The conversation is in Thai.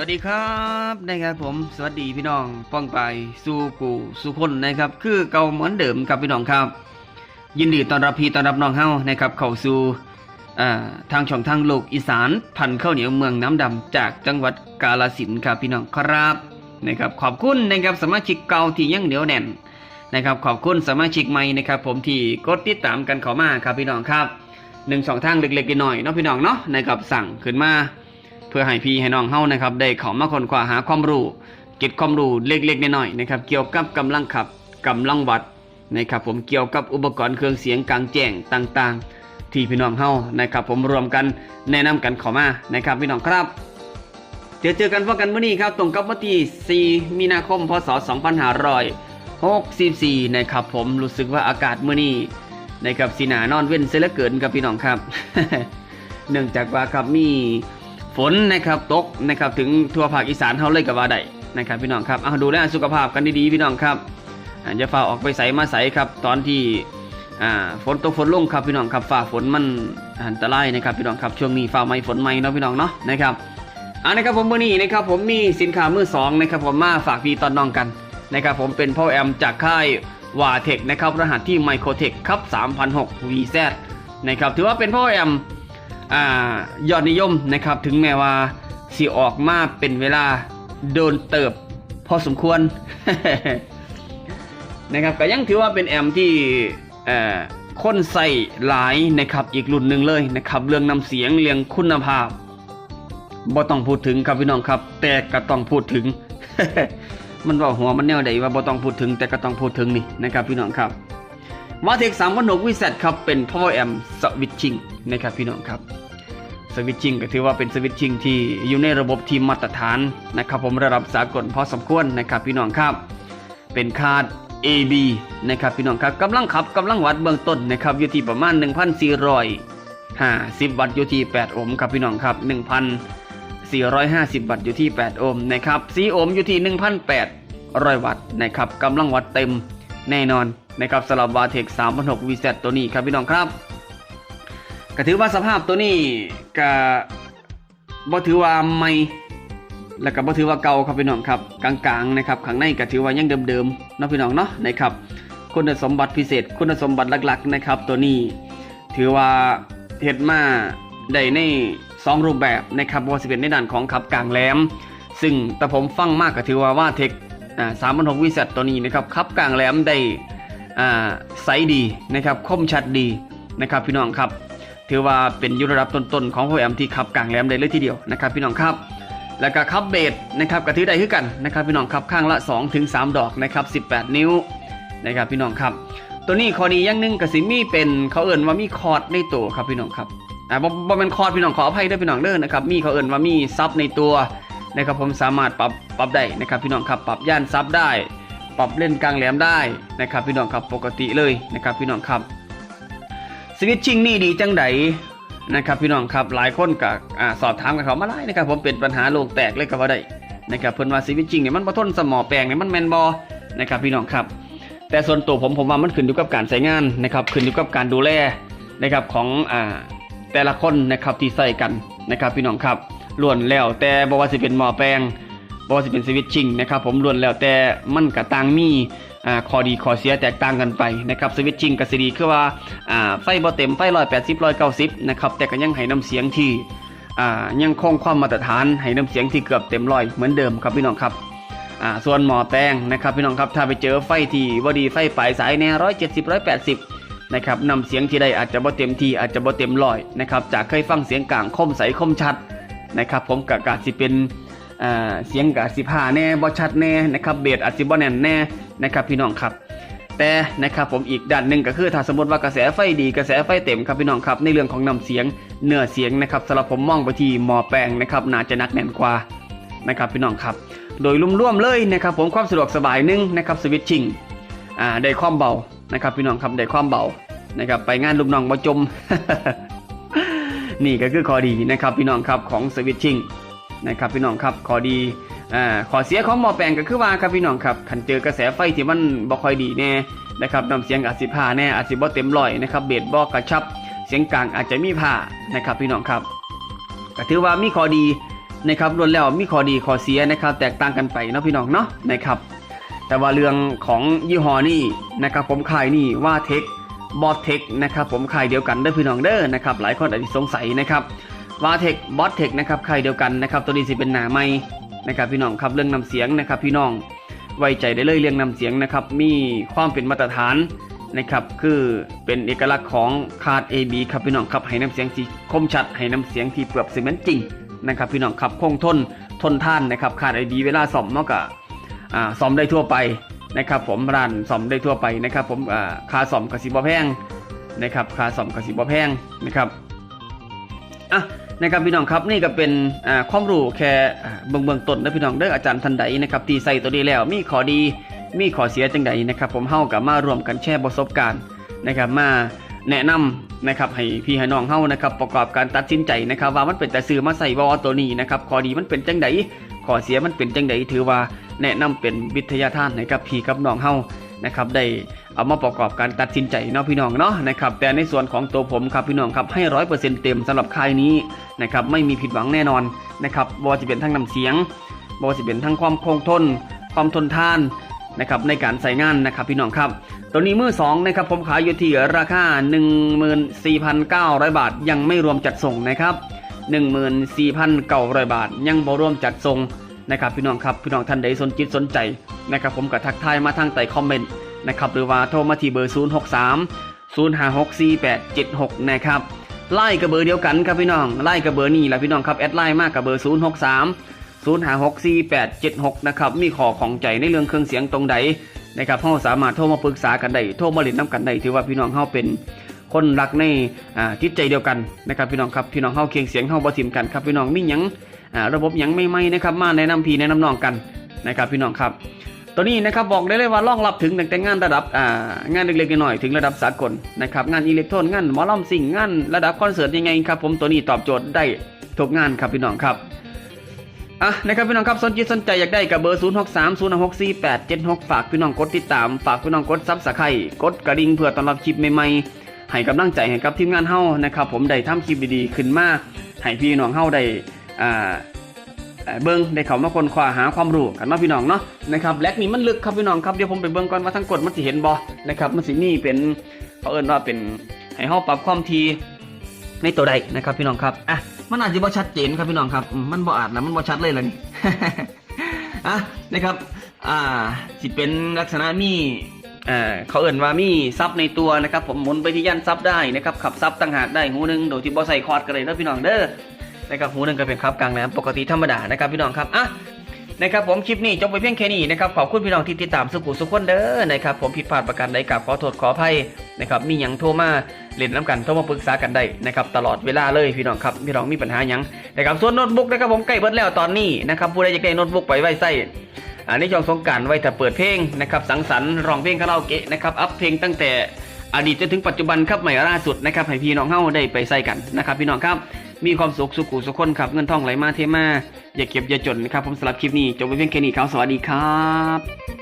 วัสดีครับนะครับผมสวัสดีพี่น้องป้องไปสู่กูสู่คนนะครับ คือเก่าเหมือนเดิมครับพี่น้องครับ ยินดีต้อนรับพี่ต้อนรับน้องเฮานะครับ เข้าสู่อ่าทางช่องทางโลกอีสานพันข้าวเหนียวเมืองน้ำดำจากจังหวัดกาฬสินครับพี่น้องครับนะครับ ขอบคุณนะครับสมาชิกเก่าที่ยังเหนียวแน่นนะครับ ขอบคุณสมาชิกใหม่นะครับ ผมที่กดติดตามกันเข้ามาครับพี่น้องครับหนึ่งสองทางเล็กๆน้อยๆเนาะพี่น้องเนาะนะครับสั่งขึ้นมา พื่อให้พี่ให้น้องเฮานะครับได้เข้ามาค้นคว้าหาความรู้เก็บความรู้เล็กๆน้อยๆนะครับเกี่ยวกับกำลังขับกำลังวัดนะครับผมเกี่ยวกับอุปกรณ์เครื่องเสียงกลางแจ้งต่างๆ ที่พี่น้องเฮานะครับผมรวมกันแนะนำกันเข้ามานะครับพี่น้องครับเดี๋ยวเจอกันพบกันเมื้อนี้ครับตรงกับวันที่4มีนาคมพศ 2564นะครับผมรู้สึกว่าอากาศเมื้อนี้นะครับสีหนานอนเว้นเสียเหลือเกินครับพี่น้องครับ เนื่องจากว่าครับมี ฝนนะครับตกนะครับถึงทั่วภาคอีสานเฮาเลยกับว่าได้นะครับพี่น้องครับเอาดูแลสุขภาพกันดีๆพี่น้องครับอย่าฝ่าออกไปใส่มาใส่ครับตอนที่ฝนตกฝนลงครับพี่น้องครับฝ่าฝนมันอันตรายนะครับพี่น้องครับช่วงนี้ฝ่าไหมฝนไหมเนาะพี่น้องเนาะนะครับอันนะครับผมวันนี้นะครับผมมีสินค้ามือสองนะครับผมมาฝากพี่ตอนน้องกันนะครับผมเป็นพ่อแอมจากค่ายวาเทคนะครับรหัสที่ไมโครเทคครับ3006 VZ นะครับถือว่าเป็นพ่อแอม อยอดนิยมนะครับถึงแม้ว่าสิออกมาเป็นเวลาโดนเติบพอสมควรนะครับก็ยังถือว่าเป็นแอมที่เอ่อคนใส่หลายนะครับอีกรุ่นหนึ่งเลยนะครับเรื่องนำเสียงเรื่องคุณภาพบ่ต้องพูดถึงครับพี่น้องครับ แต่ก็ต้องพูดถึง มันว่าหัวมันแนวใดว่าบ่ต้องพูดถึง แต่ก็ต้องพูดถึงนี่นะครับพี่น้องครับมาเทคสามวันหกวิสัทครับเป็น power amp สวิตชิ่ง นะครับพี่น้องครับสวิตชิ่งก็ถือว่าเป็นสวิตชิ่งที่อยู่ในระบบทีมมาตรฐานนะครับผมระดับสากลพอสมควรนะครับพี่น้องครับ เป็นคาด AB นะครับพี่น้องครับกำลังขับกำลังวัดเบื้องต้นนะครับอยู่ที่ประมาณ 1,450 วัตต์อยู่ที่ 8 โอห์มครับพี่น้องครับ 1,450 วัตต์อยู่ที่ 8 โอห์มนะครับ4โอห์มอยู่ที่ 1,800 วัตต์นะครับกำลังวัดเต็มแน่นอนนะครับสำหรับวาเทค3.6 VZ ตัวนี้ครับพี่น้องครับ ก็ถือว่าสภาพตัวนี้ก็บ่ถือว่าใหม่แล้วก็บ่ถือว่าเก่าครับพี่น้องครับกลางๆนะครับข้างในก็ถือว่ายังเดิมๆเนาะพี่น้องเนาะนะครับคุณสมบัติพิเศษ คุณสมบัติหลักๆนะครับ ตัวนี้ถือว่าเฮ็ดมาได้ในสองรูปแบบนะครับว่าสิเป็นในด้านของขับกลางแหลม ซึ่งแต่ผมฟังมากก็ถือว่าว่าเทคอ่า3.6วิสัตตัวนี้นะครับขับกลางแหลมได้อ่าไซส์ดีนะครับคมชัดดีนะครับพี่น้องครับ ถือว่าเป็นยุระดับต้นๆของโฮแอมที่ขับกลางแหลมได้เลยทีเดียวนะครับพี่น้องครับแล้วก็ขับเบสนะครับก็ถือได้คือกันนะครับพี่น้องครับข้างละ2ถึง3ดอกนะครับ18 นิ้วนะครับพี่น้องครับ ตัวนี้ข้อดีอย่างหนึงก็สิมีเป็นเขาเอิ่นว่ามีคอร์ดในตัวครับพี่น้องครับอ่าบ่บ่เป็นคอร์ดพี่น้องขออภัยด้วยพี่น้องเด้อนะครับมีเขาเอิ่นว่ามีซับในตัวนะครับผมสามารถปรับปรับได้นะครับพี่น้องครับปรับย่านซับได้ ปรับเล่นกลางแหลมได้นะครับพี่น้องครับปกติเลยนะครับพี่น้องครับ สวิตชิ่งนี่ดีจังไดนะครับพี่น้องครับหลายคนก็อ่าสอบถามกันเขามาได้นะครับผมเป็นปัญหาโลกแตกเลยก็ว่าได้นะครับเพิ่นว่าสวิตชิ่งเนี่ยมันบ่ทนสมอแปลงเนี่ยมันแมนบอนะครับพี่น้องครับแต่ส่วนตัวผมผมว่ามันขึ้นอยู่กับการใช้งานนะครับขึ้นอยู่กับการดูแลนะครับของอ่าแต่ละคนนะครับที่ใส่กันนะครับพี่น้องครับล้วนแล้วแต่บ่ว่าสิเป็นหมอแปลงบ่ว่าสิเป็นสวิตชิ่งนะครับผมล้วนแล้วแต่มันก็ต่างมี ข้อดีข้อเสียแตกต่างกันไปนะครับสวิตชิ่งกับซีดีคือว่าไฟบ่เต็มไฟร้อยแปดสิบร้อยเก้าสิบนะครับแต่ก็ยังให้น้ำเสียงที่ยังคงความมาตรฐานให้น้ำเสียงที่เกือบเต็มร้อยเหมือนเดิมครับพี่น้องครับส่วนหมอแปลงนะครับพี่น้องครับถ้าไปเจอไฟที่บ่ดีไฟปลายสายแน่ร้อยเจ็ดสิบร้อยแปดสิบนะครับนำเสียงที่ได้อาจจะบ่เต็มที่อาจจะบ่เต็มร้อยนะครับจากเคยฟังเสียงกลางคมใสคมชัดนะครับผมกะกาสิเป็น เสียงกอาจสิผ่าแน่บ่ชัดแน่นะครับเบสอาจสิบ่แน่นแน่นะครับพี่น้องครับ แต่นะครับผมอีกด้านหนึ่งก็คือถ้าสมมติว่ากระแสไฟดีกระแสไฟเต็มครับพี่น้องครับในเรื่องของนำเสียงเนื้อเสียงนะครับสำหรับผมมองไปที่หมอแปลงนะครับน่าจะนักแน่นกว่านะครับพี่น้องครับโดยรวมๆเลยนะครับผมความสะดวกสบายหนึงนะครับสวิตชิ่งอ่าได้ความเบานะครับพี่น้องครับได้ความเบานะครับไปงานลูกน้องบ่จม นี่ก็คือข้อดีนะครับพี่น้องครับของสวิตชิ่ง นะครับพี่น้องครับขอดีอ่าขอเสียของหมอแปลงก็คือว่าครับพี่น้องครับขันเจอกระแสไฟที่มันบ่ค่อยดีแน่นะครับนำเสียงอาจสิพาแน่อาจสิบ่เต็มร้อยนะครับเบสบ่กระชับ เสียงกลางอาจจะมีผ้านะครับพี่น้องครับก็ถือว่ามีข้อดีนะครับล้วนแล้วมีข้อดีข้อเสียนะครับ แตกต่างกันไปเนาะพี่น้องเนาะนะครับ แต่ว่าเรื่องของยี่ห้อนี่นะครับผมขายนี่ว่าเทคบอสเทคนะครับผมขายเดียวกันเด้อพี่น้องเด้อนะครับหลายคนอาจจะสงสัยนะครับ วาเทคบอสเทคนะครับขายเดียวกันนะครับตัวนี้สิเป็นหนาไม่นะครับพี่น้องครับเรื่องนำเสียงนะครับพี่น้องไว้ใจได้เลยเรื่องนำเสียงนะครับมีความเป็นมาตรฐานนะครับคือเป็นเอกลักษณ์ของคาร์ด AB ครับพี่น้องครับให้น้ำเสียงที่คมชัดให้น้ำเสียงที่เปลือกซีเมนต์จริงนะครับพี่น้องครับคงทนทนท่านนะครับคาร์ด AB เวลาซ่อมเนาะก็อ่าซ่อมได้ทั่วไปนะครับผมร้านซ่อมได้ทั่วไปนะครับผมอ่าค่าซ่อมกสิบแพงนะครับค่าซ่อมกสิบแพงนะครับอะ นะครับพี่น้องครับนี่ก็เป็นความรู้แค่เบื้องเบื้องต้นนะพี่น้องเด้ออาจารย์ทันใดนะครับตีใส่ตัวนี้แล้ว มีขอดีมีข้อเสียจังใดนะครับ ผมเฮากับมารวมกันแชร์ประสบการณ์นะครับมาแนะนำนะครับให้พี่ให้น้องเฮานะครับประกอบการตัดสินใจนะครับ ว่ามันเป็นแต่ซื้อมาใส่บอตัวนี้นะครับขอดีมันเป็นจังใดข้อเสียมันเป็นจังใดถือว่าแนะนำเป็นวิทยาทานให้กับพี่กับน้องเฮานะครับได้ เอามาประกอบการตัดสินใจเนาะพี่น้องเนาะนะครับแต่ในส่วนของตัวผมครับพี่น้องครับให้ร้อยเปอร์เซ็นต์เต็มสำหรับค่ายนี้นะครับไม่มีผิดหวังแน่นอนนะครับบอจะเป็นทั้งน้ำเสียงบอจะเป็นทั้งความคงทน ความทนทานนะครับในการใส่งานนะครับพี่น้องครับ ตัวนี้มือสองนะครับผมขายอยู่ที่ราคา 14,900 บาท ยังไม่รวมจัดส่งนะครับ14,900 บาท ยังบ่รวมจัดส่งนะครับพี่น้องครับพี่น้องท่านใดสนจิตสนใจนะครับผมก็ทักทายมาทางใต้คอมเมนต์ นะครับหรือว่าโทรมาที่เบอร์ 0 6 3 0 5 6 4 8 7 6 นะครับไล่กับเบอร์เดียวกันครับพี่น้องไล่กับเบอร์นี้แหละพี่น้องครับแอดไลน์มากกับเบอร์ 0 6 3 0 5 6 4 8 7 6 นะครับมีขอของใจในเรื่องเครื่องเสียงตรงใดนะครับเฮาสามารถโทรมาปรึกษากันได้โทรมาเล่นน้ำกันได้ถือว่าพี่น้องเฮาเป็นคนรักในอ่าจิตใจเดียวกันนะครับพี่น้องครับพี่น้องเฮาเคียงเสียงเฮาบ่ทิมกันครับพี่น้องมีหยังระบบยังไม่ไม่นะครับมาแนะนำพี่แนะนำน้องกันนะครับพี่น้องครับ ตัวนี้นะครับบอกได้เลยว่ารองรับถึงแต่งานระดับอ่างานเล็กๆน้อยๆถึงระดับสากลนะครับงานอิเล็กโทรนงานมอลำสิ่งงานระดับคอนเสิร์ตยังไงครับผมตัวนี้ตอบโจทย์ได้ทุกงานครับพี่น้องครับอะนะครับพี่น้องครับสนใจสนใจอยากได้กับเบอร์ 0 6 3 0 6 4 8 7 6 ฝากพี่น้องกดติดตาม ฝากพี่น้องกดซับสไครต์กดกระดิ่งเพื่อต้อนรับคลิปใหม่ๆให้กำลังใจให้กับทีมงานเฮานะครับผมได้ทำคลิปดีๆขึ้นมาให้พี่น้องเฮาได้อ่า เบิ้งได้เขามาคนคว้าหาความรู้กันเนาะพี่น้องเนาะนะครับแลกนี่มันลึกครับพี่น้องครับเดี๋ยวผมไปเบิ้งก่อนว่าทั้งกดมันสิเห็นบ่นะครับมันสิมีเป็นเขาเอิ้นว่าเป็นให้เฮาปรับความทีในตัวใดนะครับพี่น้องครับอะมันอาจจะบ่ชัดเจนครับพี่น้องครับมันบ่อาจนะมันบ่ชัดเลยล่ะนี่อะนะครับอ่าสิเป็นลักษณะมีเอ่อเขาเอ่นว่ามีซับในตัวนะครับผมหมุนไปที่ยันซับได้นะครับขับซับต่างหากได้หูหนึงโดยที่บ่ใส่คอร์ดกันเลยนะพี่น้องเด้อ นะครับหูหนึ่งก็เป็นครับกลางแหลมปกติธรรมดานะครับพี่น้องครับอะนะครับผมคลิปนี้จบไปเพียงแค่นี้นะครับขอบคุณพี่น้องที่ติดตามสุขุสุขคนเด้อนะครับผมผิดพลาดประการใดกับขอโทษขออภัยนะครับมีหยังโทรมาเล่นน้ำกันโทรมาปรึกษากันได้นะครับตลอดเวลาเลยพี่น้องครับพี่น้องมีปัญหาหยังนะครับส่วนโน้ตบุ๊กนะครับผมใกล้เบิดแล้วตอนนี้นะครับผู้ใดอยากได้โน้ตบุ๊กไปไว้ใส่อ่าในช่วงสงการไว้ถ้าเปิดเพลงนะครับสังสรรค์ร้องเพลงคาราโอเกะนะครับอัพเพลงตั้งแต่อดีตจนถึงปัจจุบันครับใหม่ล่าสุดนะครับให้พี่น้องเฮาได้ไปใส่กันนะครับพี่น้องครับ มีความสุขสุขุสุขคนครับเงินทองไหลมาเทมาอย่าเก็บอย่าจนนะครับผมสำหรับคลิปนี้จบไปเพียงแค่นี้ครับสวัสดีครับ